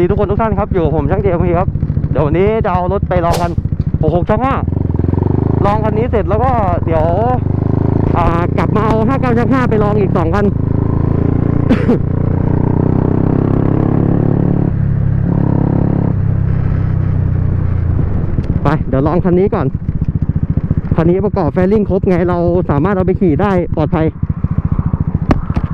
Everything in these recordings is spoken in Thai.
สวัสดีทุกคนทุกท่านครับ อยู่กับผมช่างเจมส์ครับ เดี๋ยววันนี้จะเอารถไปลองกันหกหกช่องห้าลองคันนี้เสร็จแล้วก็เดี๋ยวกลับมาเอาห้าเก้าช่างห้าไปลองอีกสองคันไปเดี๋ยวลองคันนี้ก่อน คันนี้ประกอบแฟลิ่งครบไงเราสามารถเอาไปขี่ได้ปลอดภัย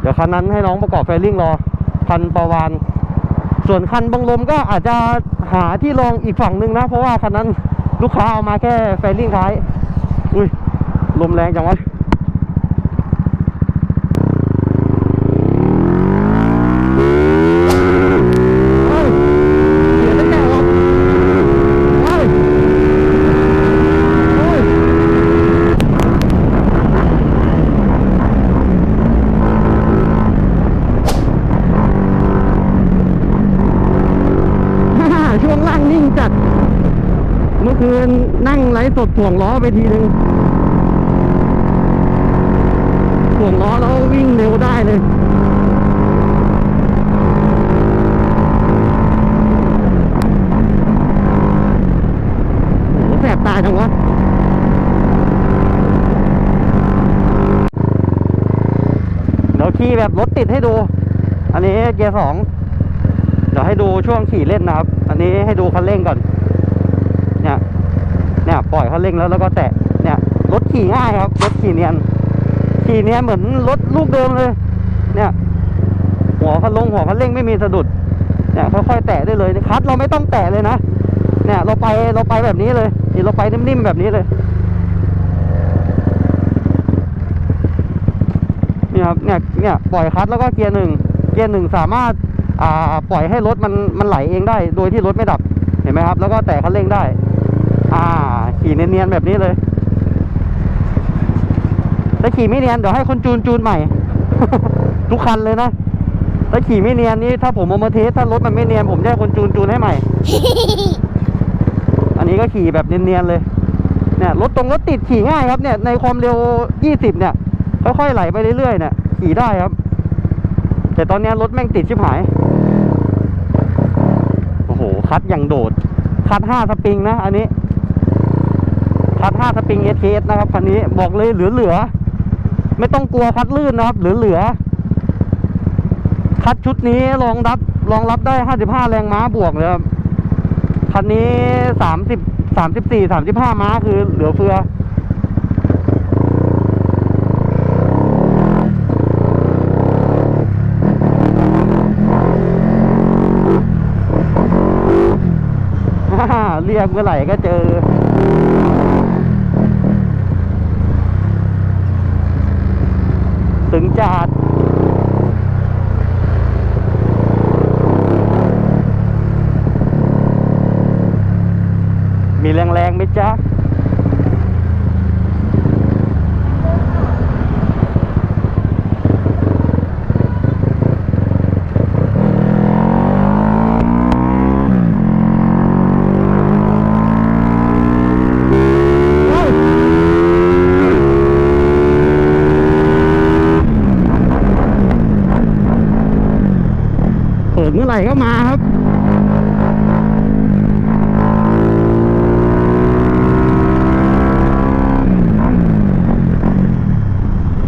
เดี๋ยวคันนั้นให้น้องประกอบแฟลิ่งรอ คันประวาน ส่วนคันบังลมก็อาจจะหาที่รองอีกฝั่งหนึ่งนะ เพราะว่าคันนั้นลูกค้าเอามาแค่แฟลิ่งท้าย อุ้ยลมแรงจังวะ เฮ้ยเสียตั้งแต่วะเฮ้ยเฮ้ย ฮ่าช่วงล่างนิ่งจัด เมื่อคืนนั่งไลฟ์ส ดถ่วงล้อไปทีนึงถ่วงล้อแล้ววิ่งเร็วได้เลยโหแสบตาจังวะเดี๋ยวขี่แบบรถติดให้ดู อันนี้เกียร์สองเดี๋ยวให้ดูช่วงขี่เล่นนะครับ อันนี้ให้ดูคันเร่งก่อน ล่อยคันเร่งแล้วแล้วก็แตะเนี่ยรถขี่ง่ายครับรถขี่เนียนขี่เนียนเหมือนรถลูกเดิมเลย เนี่ย หัวคันลงหัวคันเร่งไม่มีสะดุดเนี่ยค่อยๆแตะได้เลยคลัตช์เราไม่ต้องแตะเลยนะเนี่ยเราไปเราไปแบบนี้เลยนี่เราไปนิ่มๆแบบนี้เลยนี่ครับเนี่ยเนี่ยปล่อยคลัตช์แล้วก็เกียร์หนึ่งเกียร์หนึ่งสามารถอ่าปล่อยให้รถมันมันไหลเองได้ โดยที่รถไม่ดับเห็นไหมครับ แล้วก็แตะคันเร่งได้ อ่า ขี่เนียนๆแบบนี้เลยถ้าขี่ไม่เนียนเดี๋ยวให้คนจูนจูนใหม่ ทุกคันเลยนะถ้าขี่ไม่เนียนนี่ถ้าผมเอามาเทสถ้ารถมันไม่เนียนผมจะให้คนจูนจูนให้ใหม่ อันนี้ก็ขี่แบบเนียนๆเลยเนี่ยรถตรงรถติดขี่ง่ายครับเนี่ยในความเร็ว 20 เนี่ย ค่อยๆไหลไปเรื่อยๆเนี่ยขี่ได้ครับ แต่ตอนนี้รถแม่งติดชิบหาย โอ้โห คัดอย่างโดด คัดห้าสปริงนะ อันนี้ คัดห้าสปริงเอสเนะครับคันนี้บอกเลยเหลือๆไม่ต้องกลัวคัดลื่นนะครับเหลือๆคัดชุดนี้รองรับรองรับได้55แรงม้าบวกเลยครับคันนี้30 34 35ม้าคือเหลือเฟือเรียกเมื่อไหร่ก็เจอ ถึง จาดมีแรงๆไหมจ๊ะ เปิดเมื่อไห ร่ก็มาครับ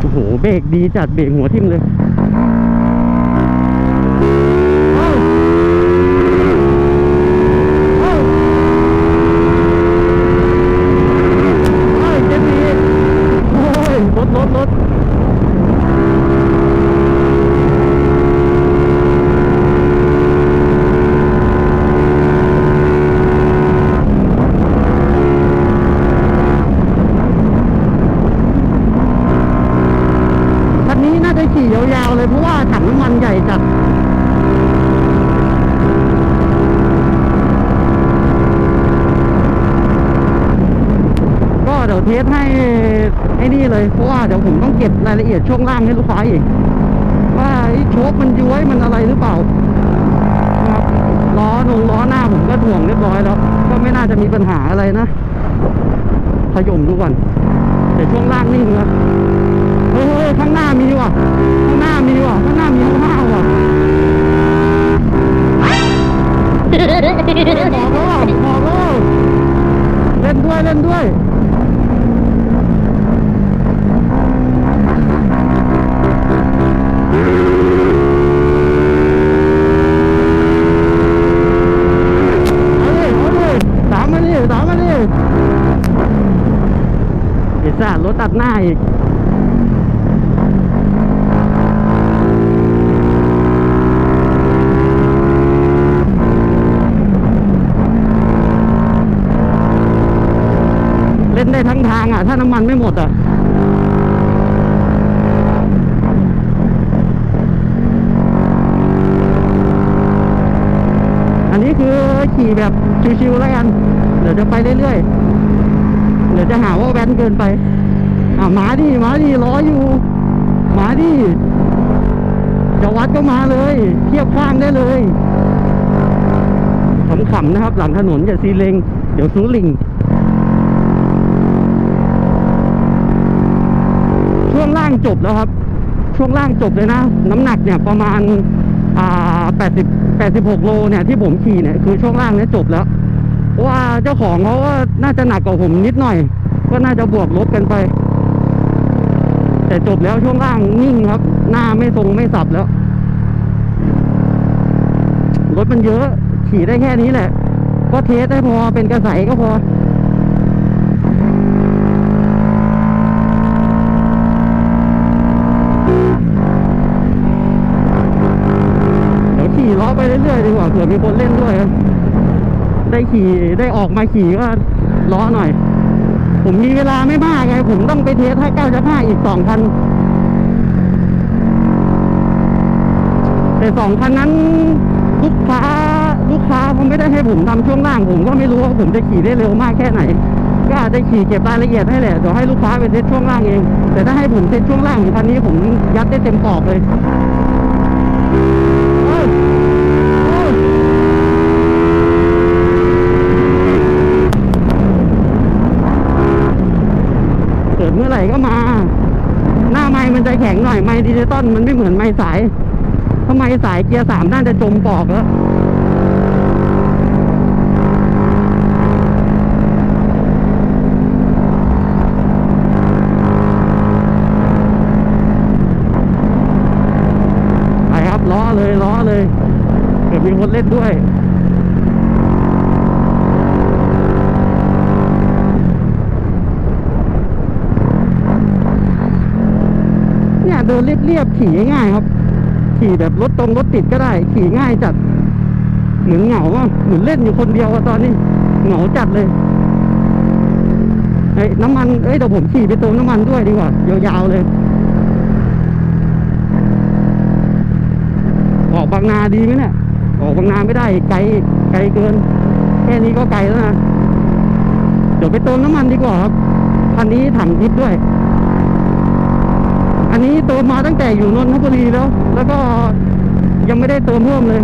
โอ้โหเบรกดีจัดเบรกหัวทิ่มเลยเอ้าเอ้าเอ้ยเจ็ดดีโอ้ยรถรถรถ คันนี้น่าจะขี่ยาวๆเลยเพราะว่าถังน้ำมันใหญ่จัด ก็เดี๋ยวเทสให้ไอ้นี่เลย เพราะว่า เดี๋ยวผมต้องเก็บรายละเอียดช่วงล่างให้ลูกค้าอีก ว่าไอ้โชคมันย้วยมันอะไรหรือเปล่านะครับล้อลงล้อหน้าผมก็ถ่วงเรียบร้อยแล้ว ก็ไม่น่าจะมีปัญหาอะไรนะขยมดูก่อนแต่ช่วงล่างนิ่งนะเฮ้ยเฮ้ยข้างหน้ามีว่ะข้างหน้ามีว่ะข้างหน้ามีห้าวๆว่ะบอกแล้วบอกแล้วเล่นด้วยเล่นด้วย สัตว์รถตัดหน้าอีกเล่นได้ทั้งทางอะ ถ้าน้ำมันไม่หมดอะอันนี้คือขี่แบบชิวๆแล้วกัน เดี๋ยวจะไปเรื่อยๆ เดี๋ยวจะหาว่าแว้นเกินไป อะมาดิมาดิรออยู่ มาดิจะวัดก็มาเลย เทียบข้างได้เลยขำๆนะครับ หลังถนนอย่าซีเลงเดี๋ยวซูลิง ช่วงล่างจบแล้วครับ ช่วงล่างจบเลยนะ น้ำหนักเนี่ยประมาณ อ่าแปดสิบแปดสิบหกโลเนี่ยที่ผมขี่เนี่ยคือช่วงล่างเนี่ยจบแล้วว่าเจ้าของเขาก็น่าจะหนักกว่าผมนิดหน่อย ก็น่าจะบวกลบกันไป แต่จบแล้วช่วงล่างนิ่งครับ หน้าไม่ทรงไม่สับแล้ว รถมันเยอะขี่ได้แค่นี้แหละ ก็เทสได้พอเป็นกระใสก็พอเดี๋ยวขี่ล้อไปเรื่อยๆดีกว่าเผื่อมีคนเล่นด้วย ได้ขี่ได้ออกมาขี่ก็ล้อหน่อย ผมมีเวลาไม่มากไง ผมต้องไปเทสให้เก้าจะห้าอีกสองคันแต่สองคันนั้นลูกค้าลูกค้าเขาไม่ได้ให้ผมทำช่วงล่าง ผมก็ไม่รู้ว่าผมจะขี่ได้เร็วมากแค่ไหน ก็อาจจะขี่เก็บรายละเอียดให้แหละเดี๋ยวให้ลูกค้าไปเทสช่วงล่างเอง แต่ถ้าให้ผมเทสช่วงล่างของคันนี้ผมยัดได้เต็มปอกเลยเอ้ยเอ้ยเกิดเมื่อไหร่ก็มา หน้าไม้มันจะ แข็งหน่อยไม้ดิจิตอลมันไม่เหมือนไม้สายถ้าไม้สายเกียร์สามน่าจะจมปอกแล้วไปครับล้อเลยล้อเลยเกิดมีคนเล่นด้วย เนี่ยเรียบๆขี่ง่ายครับ ขี่แบบรถตรงรถติดก็ได้ ขี่ง่ายจัดเหมือนเหงาอะเหมือนเล่นอยู่คนเดียวอะตอนนี้เหงาจัดเลยเอ้ยน้ำมันเอ้ยเดี๋ยวผมขี่ไปเติมน้ำมันด้วยดีกว่ายาวๆเลย ออกบางนาดีไหมเนี่ยออกบางนาไม่ได้ไกลไกลเกิน แค่นี้ก็ไกลแล้วนะเดี๋ยวไปเติมน้ำมันดีกว่าครับคันนี้ถังทิพด้วย อันนี้เติมมาตั้งแต่อยู่นนทบุรีแล้ว แล้วก็ยังไม่ได้เติมเพิ่มเลย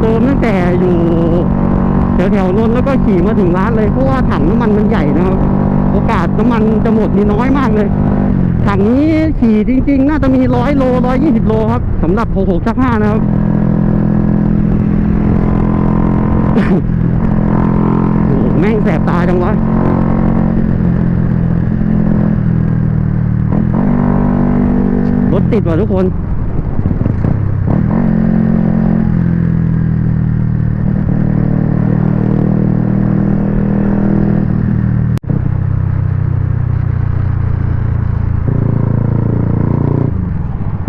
เติมตั้งแต่อยู่แถวแถวๆนนท์แล้วก็ขี่มาถึงร้านเลยเพราะว่าถังน้ำมันมันใหญ่นะครับ โอกาสน้ำมันจะหมดนี่น้อยมากเลย ถังนี้ขี่จริง ๆ น่าจะมีร้อยโลร้อยยี่สิบโลครับสำหรับหกหกชักห้านะครับโอ้โหแม่งแสบตาจังวะ ร ถติดว่ะทุกคน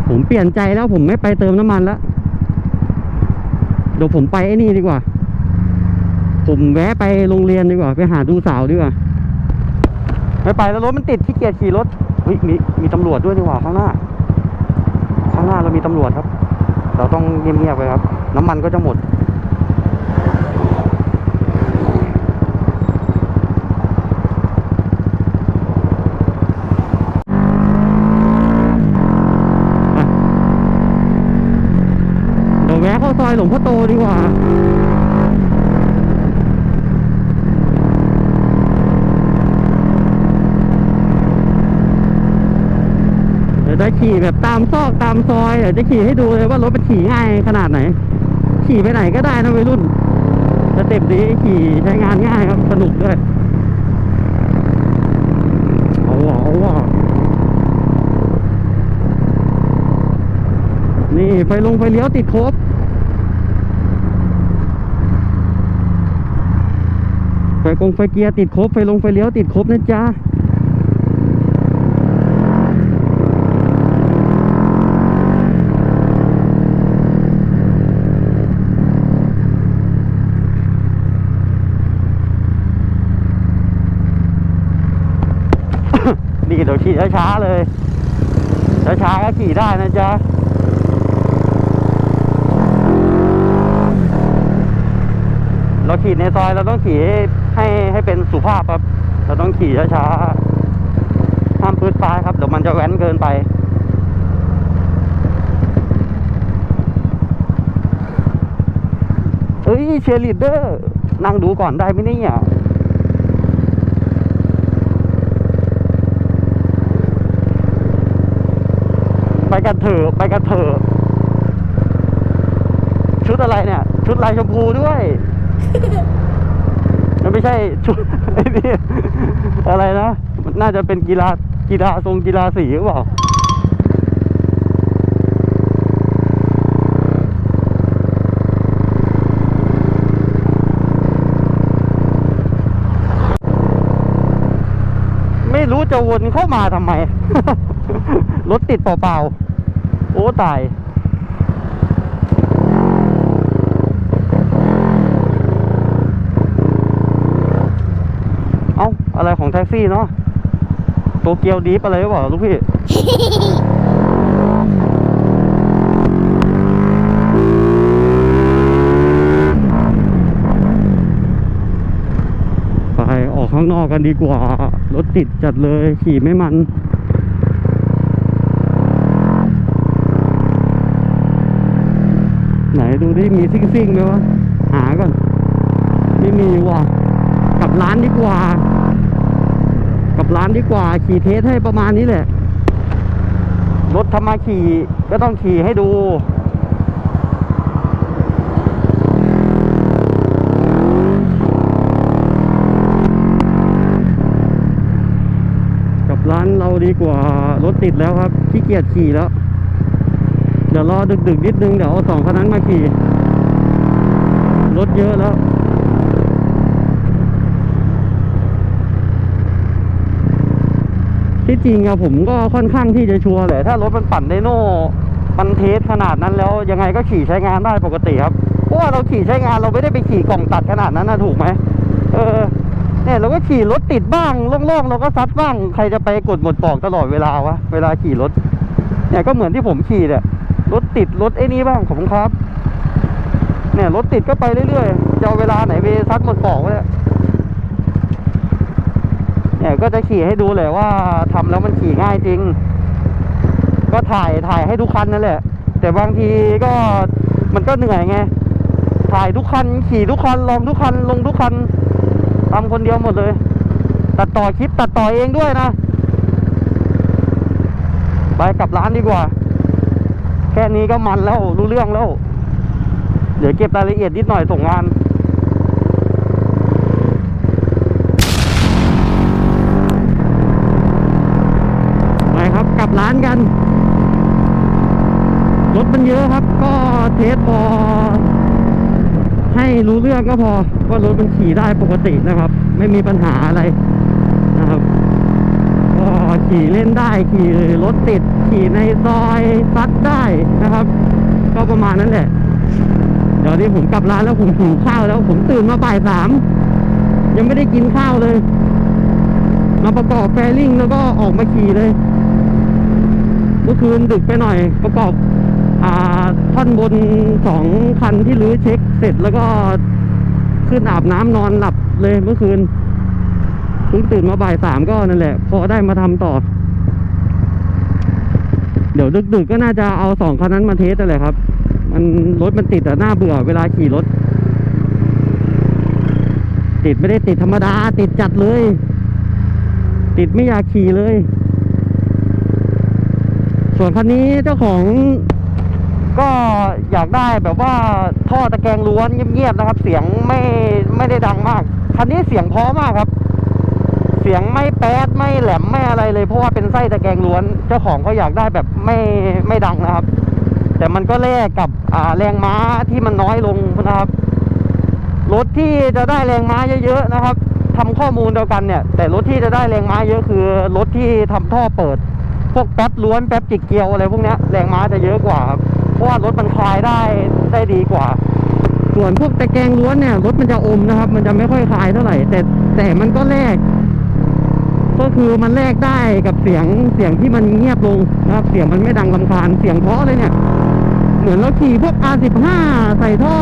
ผมเปลี่ยนใจแล้วผมไม่ไปเติมน้ำมันแล้ว เดี๋ยวผมไปไอ้นี่ดีกว่า ผมแวะไปโรงเรียนดีกว่า ไปหาดูสาวดีกว่าไม่ไปแล้วรถมันติดขี้เกียจขี่รถเฮ้ยมีมีตำรวจด้วยดีกว่าข้างหน้าางหน้าเรามีตำรวจครับ เราต้องเงียบๆไปครับ น้ำมันก็จะหมดเดี๋ยวแวะเข้าซอยหลวงพ่อโตดีกว่า เดี๋ยวจะ ขี่แบบตามซอกตามซอยเดี๋ยวจะขี่ให้ดูเลยว่ารถมันขี่ง่ายขนาดไหน ขี่ไปไหนก็ได้นะวัยรุ่นสเต็ปนี้ขี่ใช้งานง่ายครับสนุกด้วยเอาว่ะเอาว่ะนี่ไฟลงไฟเลี้ยวติดครบไฟกงไฟเกียร์ติดครบไฟลงไฟเลี้ยวติดครบนะจ๊ะ เดี๋ยวขี่ช้าๆเลย ช้าๆก็ขี่ได้นะจ๊ะเราขี่ในซอยเราต้องขี่ให้ให้ให้เป็นสุภาพครับ เราต้องขี่ช้าๆห้ามพื้นฟ้ายครับเดี๋ยวมันจะแว้นเกินไปเอ้ยเชียร์ลีดเดอร์นั่งดูก่อนได้ไหมเนี่ย ไปกันเถอะไปกันเถอะชุดอะไรเนี่ย ชุดลายชมพูด้วย มันไม่ใช่ชุดไอ้นี่อะไรนะมันน่าจะเป็นกีฬากีฬาทรงกีฬาสีหรือเปล่าไม่รู้จะวนเข้ามาทำไม รถติดเปล่าๆ โอ้ตายเอ้าอะไรของแท็กซี่เนาะโตเกียวดีฟอะไรหรือเปล่าลูกพี่ไปออกข้างนอกกันดีกว่า รถติดจัดเลยขี่ไม่มัน ไหนดูดิมีซิ่งซิ่งไหมวะหาก่อนไม่มีว่ะกลับร้านดีกว่า กลับร้านดีกว่า ขี่เทสให้ประมาณนี้แหละ รถทำมาขี่ก็ต้องขี่ให้ดูกับร้านเราดีกว่ารถติดแล้วครับขี้เกียจขี่แล้ว ดี๋ยวรอดึกๆนิดนึง เดี๋ยวเอาสองคันนั้นมาขี่ รถเยอะแล้ว ที่จริงอะผมก็ค่อนข้างที่จะชัวร์แหละ ถ้ารถมันปั่นไดโน่มันเทสขนาดนั้นแล้วยังไงก็ขี่ใช้งานได้ปกติครับ เพราะว่าเราขี่ใช้งานเราไม่ได้ไปขี่กล่องตัดขนาดนั้นนะถูกไหมเออเนี่ยเราก็ขี่รถติดบ้างโล่งๆเราก็ซัดบ้าง ใครจะไปกดหมดปอกตลอดเวลาวะเวลาขี่รถเนี่ยก็เหมือนที่ผมขี่เนี่ย รถติดรถไอ้นี้บ้างผมครับ เนี่ยรถติดก็ไปเรื่อยๆจะเอาเวลาไหนไปซัดหมดปอกเนี่ยเนี่ยก็จะขี่ให้ดูเลยว่าทำแล้วมันขี่ง่ายจริง ก็ถ่ายถ่ายให้ทุกคันนั่นแหละ แต่บางทีก็มันก็เหนื่อยไง ถ่ายทุกคัน ขี่ทุกคันลองทุกคันลงทุกคันทำคนเดียวหมดเลย ตัดต่อคลิปตัดต่อเองด้วยนะ ไปกลับร้านดีกว่า แค่นี้ก็มันแล้วรู้เรื่องแล้ว เดี๋ยวเก็บรายละเอียดนิดหน่อยส่งงานไปครับกลับร้านกัน รถมันเยอะครับ ก็เทสพอให้รู้เรื่องก็พอว่ารถมันขี่ได้ปกตินะครับ ไม่มีปัญหาอะไร ขี่เล่นได้ขี่รถติด ขี่ในซอยซัดได้นะครับ ก็ประมาณนั้นแหละ เดี๋ยวนี้ผมกลับร้านแล้วผมหิวข้าวแล้วผมตื่นมาบ่ายสามยังไม่ได้กินข้าวเลย มาประกอบแฟริ่งแล้วก็ออกมาขี่เลยเมื่อคืนดึกไปหน่อยประกอบอท่อนบนสองคันที่รื้อเช็คเสร็จแล้วก็ขึ้นอาบน้ำนอนหลับเลยเมื่อคืน เพิ่งตื่นมาบ่ายสามก็นั่นแหละ พอได้มาทำต่อ เดี๋ยวดึกๆก็น่าจะเอาสองคันนั้นมาเทสนั่นแหละครับ มันรถมันติดอะหน้าเบื่อเวลาขี่รถ ติดไม่ได้ติดธรรมดา ติดจัดเลย ติดไม่อยากขี่เลย ส่วนคันนี้เจ้าของก็อยากได้แบบว่าท่อตะแกรงล้วนเงียบๆนะครับ เสียงไม่ไม่ได้ดังมาก คันนี้เสียงเพราะมากครับ เสียงไม่แป๊ดไม่แหลมไม่อะไรเลยเพราะว่าเป็นไส้ตะแกรงล้วน เจ้าของเขาอยากได้แบบไม่ไม่ดังนะครับ แต่มันก็แลกกับอ่าแรงม้าที่มันน้อยลงนะครับรถที่จะได้แรงม้าเยอะๆนะครับทำข้อมูลเดียวกันเนี่ย แต่รถที่จะได้แรงม้าเยอะคือรถที่ทำท่อเปิด พวกแป๊บล้วนแป๊บจิกเกียวอะไรพวกนี้แรงม้าจะเยอะกว่าครับเพราะว่ารถมันคลายได้ได้ดีกว่า ส่วนพวกตะแกรงล้วนเนี่ยรถมันจะอมนะครับ มันจะไม่ค่อยคลายเท่าไหร่แต่แต่มันก็แลก ก็คือมันแลกได้กับเสียงเสียงที่มันเงียบลงนะครับ เสียงมันไม่ดังลำคาญเสียงเพาะเลยเนี่ย เหมือนเราขี่พวก R15 ใส่ท่อ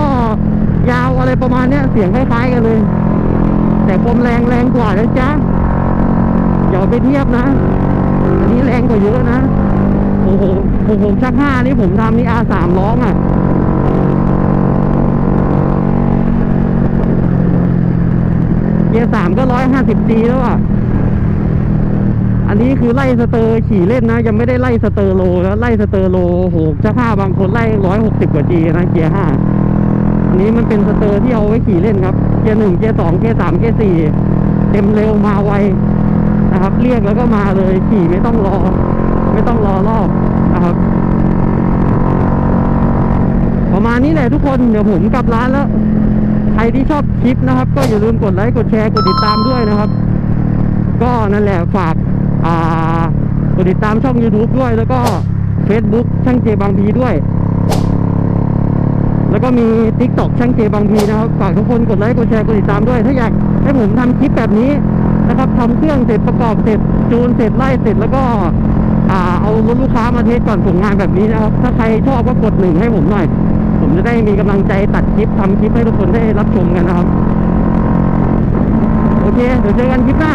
ยาวอะไรประมาณเนี้ยเสียงคล้ายๆกันเลย แต่ความแรงแรงกว่านะจ๊ะอย่าไปเทียบนะอันนี้แรงกว่าเยอะนะโอ้โหผมผมชักห้านี่ผมทำนี่ R3 ร้องอะเกียร์สามก็ร้อยห้าสิบจีแล้วอะ อันนี้คือไล่สเตอร์ขี่เล่นนะ ยังไม่ได้ไล่สเตอร์โลแล้วไล่สเตอร์โลโหเจ้าผ้าบางคนไล่ร้อยหกสิบกว่าจีนะเกียร์ห้าอันนี้มันเป็นสเตอร์ที่เอาไว้ขี่เล่นครับ เกียร์หนึ่งเกียร์สองเกียร์สามเกียร์สี่เต็มเร็วมาไวนะครับ เรียกแล้วก็มาเลยขี่ไม่ต้องรอ ไม่ต้องรอรอบนะครับประมาณนี้แหละทุกคนเดี๋ยวผมกลับร้านแล้ว ใครที่ชอบคลิปนะครับ ก็อย่าลืมกดไลค์กดแชร์กดติดตามด้วยนะครับ ก็นั่นแหละฝาก กดติดตามช่อง YouTube ด้วย แล้วก็ Facebook ช่างเจบางพีด้วย แล้วก็มี TikTok ช่างเจบางพีนะครับ ฝากทุกคนกดไลค์กดแชร์กดติดตามด้วย ถ้าอยากให้ผมทำคลิปแบบนี้นะครับทำเครื่องเสร็จประกอบเสร็จจูนเสร็จไล่เสร็จแล้วก็อ่าเอารถลูกค้ามาเทสก่อนส่งงานแบบนี้นะครับ ถ้าใครชอบก็กดหนึ่งให้ผมหน่อย ผมจะได้มีกำลังใจตัดคลิปทำคลิปให้ทุกคนได้รับชมกันนะครับ โอเค เดี๋ยวเจอกันคลิปหน้า